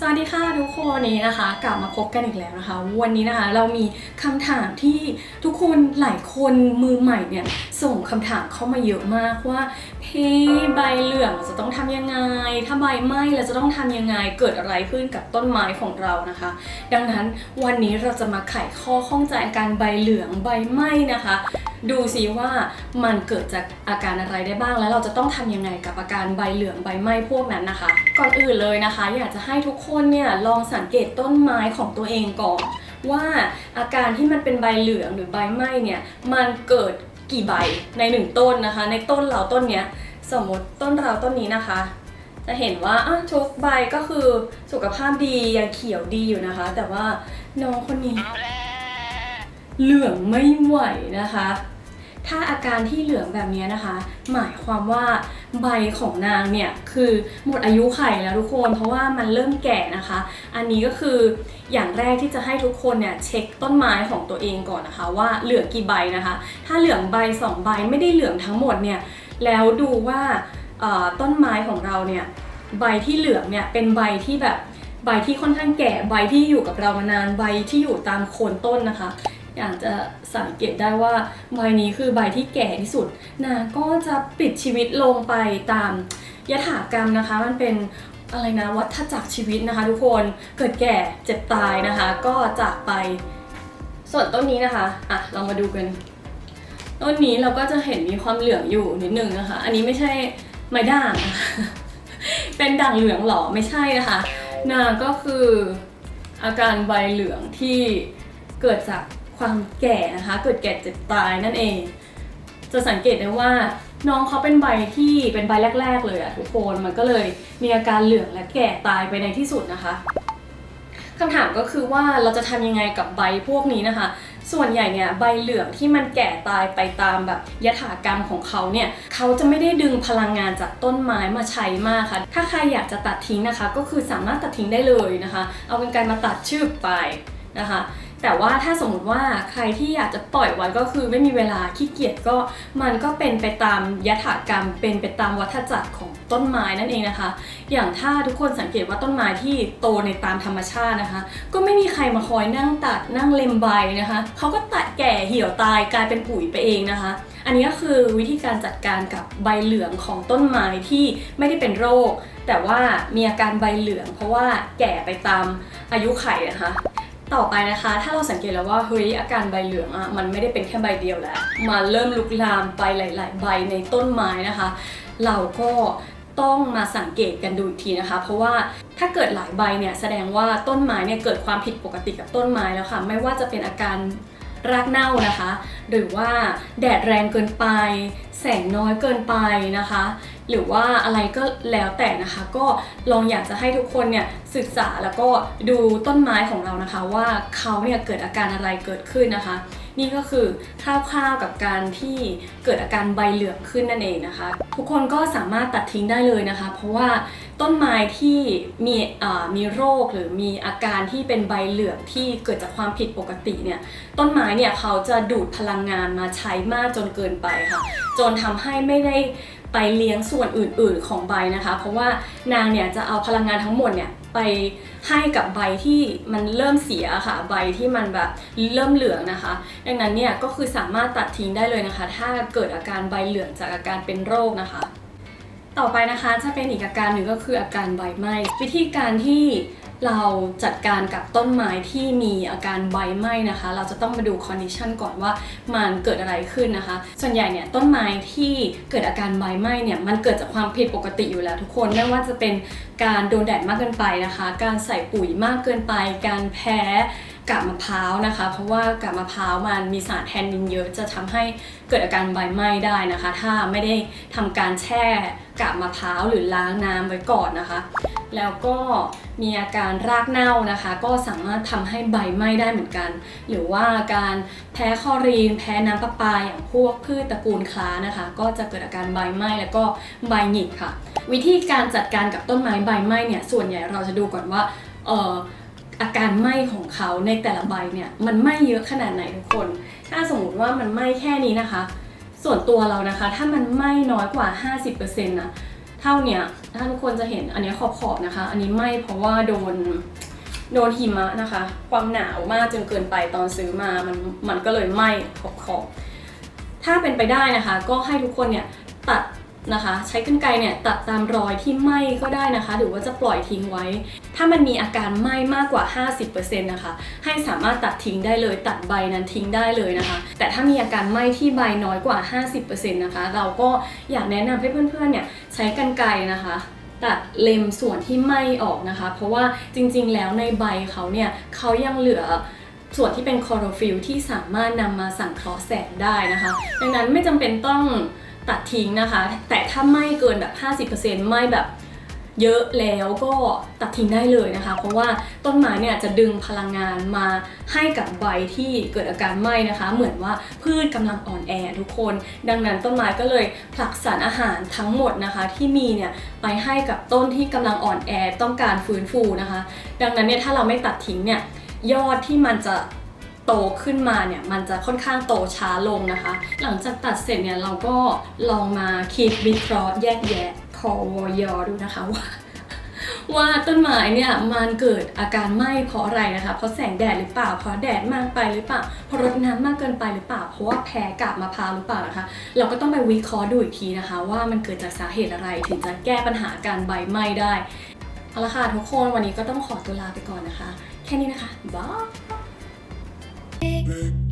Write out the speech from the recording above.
สวัสดีค่ะทุกคนนี้นะคะ กลับมาพบกันอีกแล้วนะคะ วันนี้นะคะเรามีคำถามที่ทุกคนหลายคนมือใหม่เนี่ยส่งคำถามเข้ามาเยอะมากว่าเฮ้ใบเหลืองเราจะต้องทำยังไง ถ้าใบไหม้เราจะต้องทำยังไงเกิดอะไรขึ้นกับต้นไม้ของเรานะคะ ดังนั้นวันนี้เราจะมาไขข้อข้องใจอาการใบเหลืองใบไหม้นะคะ ดูซิว่ามันเกิดจากอาการอะไรได้บ้าง แล้วเราจะต้องทำยังไงกับอาการใบเหลืองใบไหม้พวกนั้นนะคะ ก่อนอื่นเลยนะคะ อยากจะให้ทุกคนเนี่ยลองสังเกตต้นไม้ของตัวเองก่อน ว่าอาการที่มันเป็นใบเหลืองหรือใบไหม้เนี่ยมันเกิดกี่ใบในหนึ่งต้นนะคะ ในต้นเราต้นเนี้ยสมมติต้นเราต้นนี้นะคะ จะเห็นว่าทุกใบก็คือสุขภาพดียังเขียวดีอยู่นะคะ แต่ว่าน้องคนนี้เหลืองไม่ไหวนะคะ ถ้าอาการที่เหลืองแบบนี้นะคะ หมายความว่าใบของนางเนี่ยคือหมดอายุไขแล้วทุกคน เพราะว่ามันเริ่มแก่นะคะ อันนี้ก็คืออย่างแรกที่จะให้ทุกคนเนี่ยเช็คต้นไม้ของตัวเองก่อนนะคะ ว่าเหลืองกี่ใบนะคะ ถ้าเหลืองใบสองใบไม่ได้เหลืองทั้งหมดเนี่ยแล้วดูว่าต้นไม้ของเราเนี่ยใบที่เหลืองเนี่ยเป็นใบที่แบบใบที่ค่อนข้างแก่ใบที่อยู่กับเรามานานใบที่อยู่ตามโคนต้นนะคะ อยากจะสังเกตได้ว่าใบนี้คือใบที่แก่ที่สุดนาก็จะปิดชีวิตลงไปตามยถากรรมนะคะ มันเป็นอะไรนะวัฏจักรชีวิตนะคะ ทุกคนเกิดแก่เจ็บตายนะคะ ก็จากไป ส่วนต้นนี้นะคะอะเรามาดูกันต้นนี้เราก็จะเห็นมีความเหลืองอยู่นิดนึงนะคะ อันนี้ไม่ใช่ไม้ด่างนะคะเป็นด่างเหลืองหรอไม่ใช่นะคะนาก็คืออาการใบเหลืองที่เกิดจาก ความแก่นะคะ เกิดแก่เจ็บตายนั่นเอง จะสังเกตได้ว่าน้องเขาเป็นใบที่เป็นใบแรก ๆ เลยอะทุกคนมันก็เลยมีอาการเหลืองและแก่ตายไปในที่สุดนะคะคำถามก็คือว่าเราจะทำยังไงกับใบพวกนี้นะคะ ส่วนใหญ่เนี่ยใบเหลืองที่มันแก่ตายไปตามแบบยถากรรมของเขาเนี่ยเขาจะไม่ได้ดึงพลังงานจากต้นไม้มาใช้มากค่ะ ถ้าใครอยากจะตัดทิ้งนะคะ ก็คือสามารถตัดทิ้งได้เลยนะคะ เอาเป็นการมาตัดชืบไปนะคะ แต่ว่าถ้าสมมติว่าใครที่อยากจะปล่อยไว้ก็คือไม่มีเวลาขี้เกียจก็มันก็เป็นไปตามยถากรรม เป็นไปตามวัฏจักรของต้นไม้นั่นเองนะคะ อย่างถ้าทุกคนสังเกตว่าต้นไม้ที่โตในตามธรรมชาตินะคะ ก็ไม่มีใครมาคอยนั่งตัดนั่งเล็มใบนะคะเขาก็ตัดแก่เหี่ยวตายกลายเป็นปุ๋ยไปเองนะคะ อันนี้ก็คือวิธีการจัดการกับใบเหลืองของต้นไม้ที่ไม่ได้เป็นโรค แต่ว่ามีอาการใบเหลือง เพราะว่าแก่ไปตามอายุไขนะคะ ต่อไปนะคะ ถ้าเราสังเกตแล้วว่าเฮ้ยอาการใบเหลืองอะมันไม่ได้เป็นแค่ใบเดียวแล้วมาเริ่มลุกลามไปหลาย ๆ ใบในต้นไม้นะคะ เราก็ต้องมาสังเกตกันดูอีกทีนะคะ เพราะว่าถ้าเกิดหลายใบเนี่ยแสดงว่าต้นไม้เนี่ยเกิดความผิดปกติกับต้นไม้แล้วค่ะ ไม่ว่าจะเป็นอาการ รากเน่านะคะ หรือว่าแดดแรงเกินไป แสงน้อยเกินไปนะคะ หรือว่าอะไรก็แล้วแต่นะคะ ก็ลองอยากจะให้ทุกคนเนี่ยศึกษาแล้วก็ดูต้นไม้ของเรานะคะ ว่าเขาเนี่ยเกิดอาการอะไรเกิดขึ้นนะคะ นี่ก็คือคร่าวๆกับการที่เกิดอาการใบเหลืองขึ้นนั่นเองนะคะ ทุกคนก็สามารถตัดทิ้งได้เลยนะคะ เพราะว่า ต้นไม้ที่มีมีโรคหรือมีอาการที่เป็นใบเหลืองที่เกิดจากความผิดปกติเนี่ยต้นไม้เนี่ยเขาจะดูดพลังงานมาใช้มากจนเกินไปค่ะ จนทำให้ไม่ได้ไปเลี้ยงส่วนอื่น ๆ ของใบนะคะ เพราะว่านางเนี่ยจะเอาพลังงานทั้งหมดเนี่ยไปให้กับใบที่มันเริ่มเสียค่ะ ใบที่มันแบบเริ่มเหลืองนะคะ ดังนั้นเนี่ยก็คือสามารถตัดทิ้งได้เลยนะคะ ถ้าเกิดอาการใบเหลืองจากอาการเป็นโรคนะคะ ต่อไปนะคะจะเป็นอีกอาการหนึ่งก็คืออาการใบไหม้วิธีการที่เราจัดการกับต้นไม้ที่มีอาการใบไหม้นะคะ เราจะต้องมาดูคอนดิชันก่อนว่ามันเกิดอะไรขึ้นนะคะ ส่วนใหญ่เนี่ยต้นไม้ที่เกิดอาการใบไหม้เนี่ยมันเกิดจากความผิดปกติอยู่แล้วทุกคนไม่ว่าจะเป็นการโดนแดดมากเกินไปนะคะ การใส่ปุ๋ยมากเกินไป การแพ้ กาบมะพร้าวนะคะ เพราะว่ากาบมะพร้าวมันมีสารแทนนินเยอะจะทำให้เกิดอาการใบไหม้ได้นะคะ ถ้าไม่ได้ทำการแช่กาบมะพร้าวหรือล้างน้ำไว้ก่อนนะคะ แล้วก็มีอาการรากเน่านะคะ ก็สามารถทำให้ใบไหม้ได้เหมือนกัน หรือว่าการแพ้คอรีน แพ้น้ำประปาอย่างพวกพืชตระกูลคล้านะคะ ก็จะเกิดอาการใบไหม้แล้วก็ใบหงิกค่ะ วิธีการจัดการกับต้นไม้ใบไหม้เนี่ยส่วนใหญ่เราจะดูก่อนว่าเออ อาการไหม้ของเขาในแต่ละใบเนี่ยมันไหม้เยอะขนาดไหนทุกคน ถ้าสมมติว่ามันไหม้แค่นี้นะคะ ส่วนตัวเรานะคะ ถ้ามันไหม้น้อยกว่า 50%นะเท่าเนี้ยถ้าทุกคนจะเห็นอันนี้ยขอบนะคะ อันนี้ไหม่เพราะว่าโดนโดนหิมะนะคะ ความหนาวมากจนเกินไปตอนซื้อมามันมันก็เลยไหม้ขอบๆถ้าเป็นไปได้นะคะ ก็ให้ทุกคนเนี่ยตัดนะคะ ใช้กรรไกรเนี่ยตัดตามรอยที่ไหม้ก็ได้นะคะ หรือว่าจะปล่อยทิ้งไว้ ถ้ามันมีอาการไหม้มากกว่า 50%นะคะ ให้สามารถตัดทิ้งได้เลยตัดใบนั้นทิ้งได้เลยนะคะ แต่ถ้ามีอาการไหม้ที่ใบน้อยกว่า 50%นะคะ เราก็อยากแนะนำให้เพื่อนๆเนี่ยใช้กรรไกรนะคะตัดเล็มส่วนที่ไหม้ออกนะคะ เพราะว่าจริงๆ แล้วในใบเขาเนี่ยเขายังเหลือส่วนที่เป็นคอโรฟิลที่สามารถนำมาสังเคราะห์แสงได้นะคะ ดังนั้นไม่จำเป็นต้องตัดทิ้งนะคะ แต่ถ้าไหม้เกินแบบ 50%ไหม้แบบ เยอะแล้วก็ตัดทิ้งได้เลยนะคะ เพราะว่าต้นไม้เนี่ยจะดึงพลังงานมาให้กับใบที่เกิดอาการไหม้นะคะ เหมือนว่าพืชกำลังอ่อนแอทุกคน ดังนั้นต้นไม้ก็เลยผลักสารอาหารทั้งหมดนะคะ ที่มีเนี่ยไปให้กับต้นที่กำลังอ่อนแอต้องการฟื้นฟูนะคะ ดังนั้นเนี่ยถ้าเราไม่ตัดทิ้งเนี่ยยอดที่มันจะโตขึ้นมาเนี่ยมันจะค่อนข้างโตช้าลงนะคะ หลังจากตัดเสร็จเนี่ยเราก็ลองมาคิดวิเคราะห์แยกแยะ คอวยอดูนะคะว่าว่าต้นไม้เนี่ยมันเกิดอาการไหม้เพราะอะไรนะคะ เพราะแสงแดดหรือเปล่า เพราะแดดมากไปหรือเปล่า เพราะรดน้ำมากเกินไปหรือเปล่า เพราะว่าแพ้กาบมะพร้าวหรือเปล่านะคะ เราก็ต้องไปวิเคราะห์ดูอีกทีนะคะ ว่ามันเกิดจากสาเหตุอะไรถึงจะแก้ปัญหาการใบไหม้ได้ เอาละค่ะทุกคนวันนี้ก็ต้องขอตัวลาไปก่อนนะคะ แค่นี้นะคะบ๊าย